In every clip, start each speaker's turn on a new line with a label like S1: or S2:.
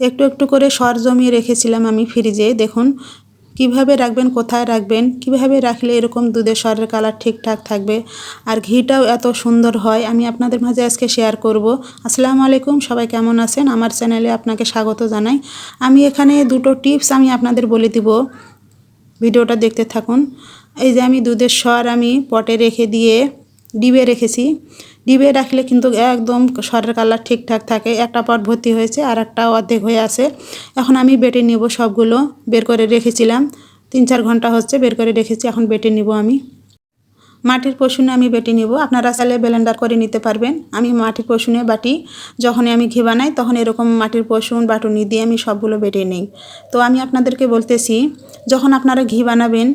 S1: একটু একটু করে সর জমিয়ে রেখেছিলাম আমি ফ্রিজে। দেখুন, কীভাবে রাখবেন, কোথায় রাখবেন, কীভাবে রাখলে এরকম দুধের সরের কালার ঠিকঠাক থাকবে, আর ঘিটাও এত সুন্দর হয়, আমি আপনাদের মাঝে আজকে শেয়ার করব। আসসালামু আলাইকুম, সবাই কেমন আছেন? আমার চ্যানেলে আপনাকে স্বাগত জানাই। আমি এখানে দুটো টিপস আমি আপনাদের বলে দিব। ভিডিওটা দেখতে থাকুন। এই যে আমি দুধের স্বর আমি পটে রেখে দিয়ে ডিবে রেখেছি। ডিবে রাখলে কিন্তু একদম স্বরের কালার ঠিকঠাক থাকে। একটা পট ভর্তি হয়েছে আর একটা অর্ধেক হয়ে আছে। এখন আমি বেটে নেব সবগুলো, বের করে রেখেছিলাম। তিন চার ঘণ্টা হচ্ছে বের করে রেখেছি, এখন বেটে নিব আমি। মাটির পশুনে আমি বেটে নিব। আপনারা চাইলে ব্লেন্ডার করে নিতে পারবেন। আমি মাটির পশুনে বাটি, যখনই আমি ঘি বানাই তখন এরকম মাটির পশুন বাটুনি দিয়ে আমি সবগুলো বেটে নিই। তো আমি আপনাদেরকে বলতেছি, যখন আপনারা ঘি বানাবেন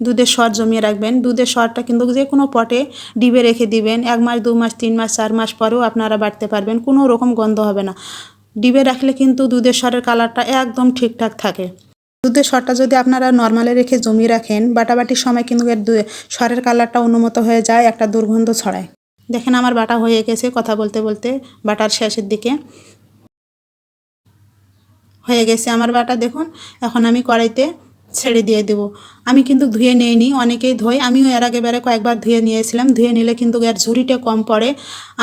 S1: দুধের স্বর জমিয়ে রাখবেন। দুধের সরটা কিন্তু যে কোনো পটে ডিবে রেখে দিবেন। এক মাস, দু মাস, তিন মাস, চার মাস পরেও আপনারা বাটতে পারবেন। কোনো রকম গন্ধ হবে না। ডিবে রাখলে কিন্তু দুধের স্বরের কালারটা একদম ঠিকঠাক থাকে। দুধের সরটা যদি আপনারা নর্মালে রেখে জমিয়ে রাখেন, বাটাবাটির সময় কিন্তু এর স্বরের কালারটা অনুমত হয়ে যায়, একটা দুর্গন্ধ ছড়ায়। দেখেন আমার বাটা হয়ে গেছে কথা বলতে বলতে, বাটার শেষের দিকে। হয়ে গেছে আমার বাটা। দেখুন, এখন আমি কড়াইতে ছেড়ে দিয়ে দেবো। আমি কিন্তু ধুয়ে নিইনি, অনেকেই ধোয়। আমিও এর আগে বেড়ে কয়েকবার ধুয়ে নিয়েছিলাম। ধুয়ে নিলে কিন্তু এর ঝুড়িটা কম পড়ে।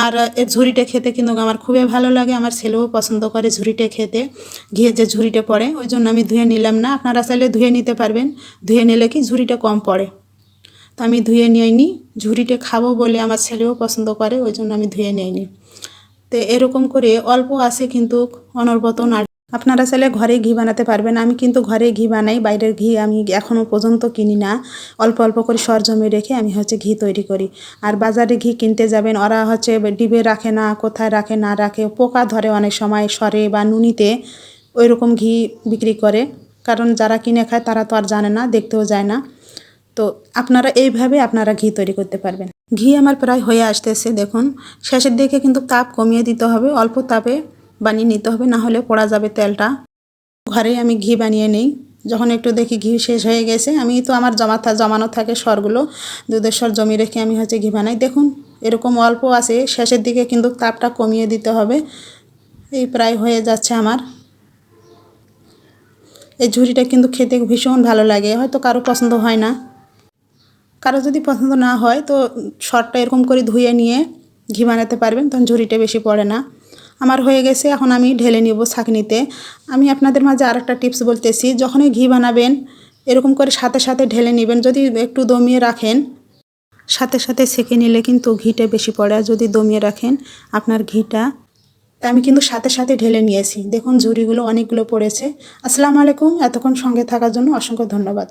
S1: আর এর ঝুড়িটা খেতে কিন্তু আমার খুবই ভালো লাগে। আমার ছেলেও পছন্দ করে ঝুড়িটা খেতে, ঘিয়ে যে ঝুড়িটা পড়ে, ওই জন্য আমি ধুয়ে নিলাম না। আপনারা চাইলে ধুয়ে নিতে পারবেন। ধুয়ে নিলে কি ঝুড়িটা কম পড়ে। তো আমি ধুয়ে নিয়ে নিইনি, ঝুড়িটা খাব বলে আমার ছেলেও পছন্দ করে, ওই জন্য আমি ধুয়ে নিইনি। তো এরকম করে অল্প আছে কিন্তু অনর্বত না আপনারা চাইলে ঘরে ঘি বানাতে পারবেন। আমি কিন্তু ঘরে ঘি বানাই, বাইরের ঘি আমি এখনও পর্যন্ত কিনি না। অল্প অল্প করে সর জমে রেখে আমি হচ্ছে ঘি তৈরি করি। আর বাজারে ঘি কিনতে যাবেন, ওরা হচ্ছে ডিবে রাখে না, কোথায় রাখে না রাখে, পোকা ধরে অনেক সময় সরে বা নুনিতে ওই রকম ঘি বিক্রি করে। কারণ যারা কিনে খায় তারা তো আর জানে না, দেখতেও যায় না। তো আপনারা এইভাবে আপনারা ঘি তৈরি করতে পারবেন। ঘি আমার প্রায় হয়ে আসতেছে, দেখুন। শেষের দিকে কিন্তু তাপ কমিয়ে দিতে হবে, অল্প তাপে বানিয়ে নিতে হবে, না হলে পড়া যাবে তেলটা। ঘরেই আমি ঘি বানিয়ে নিই। যখন একটু দেখি ঘি শেষ হয়ে গেছে, আমি তো আমার জমা জমানো থাকে সরগুলো দুধের সর জমি রেখে আমি হচ্ছে ঘি বানাই। দেখুন, এরকম অল্প আছে, শেষের দিকে কিন্তু তাপটা কমিয়ে দিতে হবে। এই প্রায় হয়ে যাচ্ছে আমার। এই ঝুড়িটা কিন্তু খেতে ভীষণ ভালো লাগে, হয়তো কারও পছন্দ হয় না। কারও যদি পছন্দ না হয়, তো সরটা এরকম করে ধুয়ে নিয়ে ঘি বানাতে পারবেন, তখন ঝুড়িটা বেশি পড়ে না। আমার হয়ে গেছে, এখন আমি ঢেলে নিব ছাঁকনিতে। আমি আপনাদের মাঝে আর একটা টিপস বলতেছি, যখনই ঘি বানাবেন, এরকম করে সাথে সাথে ঢেলে নেবেন, যদি একটু দমিয়ে রাখেন, সাথে সাথে সেঁকে নিলে কিন্তু ঘিটা বেশি পড়ে। আর যদি দমিয়ে রাখেন, আপনার ঘিটা, আমি কিন্তু সাথে সাথে ঢেলে নিয়েছি। দেখুন, ঝুড়িগুলো অনেকগুলো পড়েছে। আসসালামু আলাইকুম, এতক্ষণ সঙ্গে থাকার জন্য অসংখ্য ধন্যবাদ।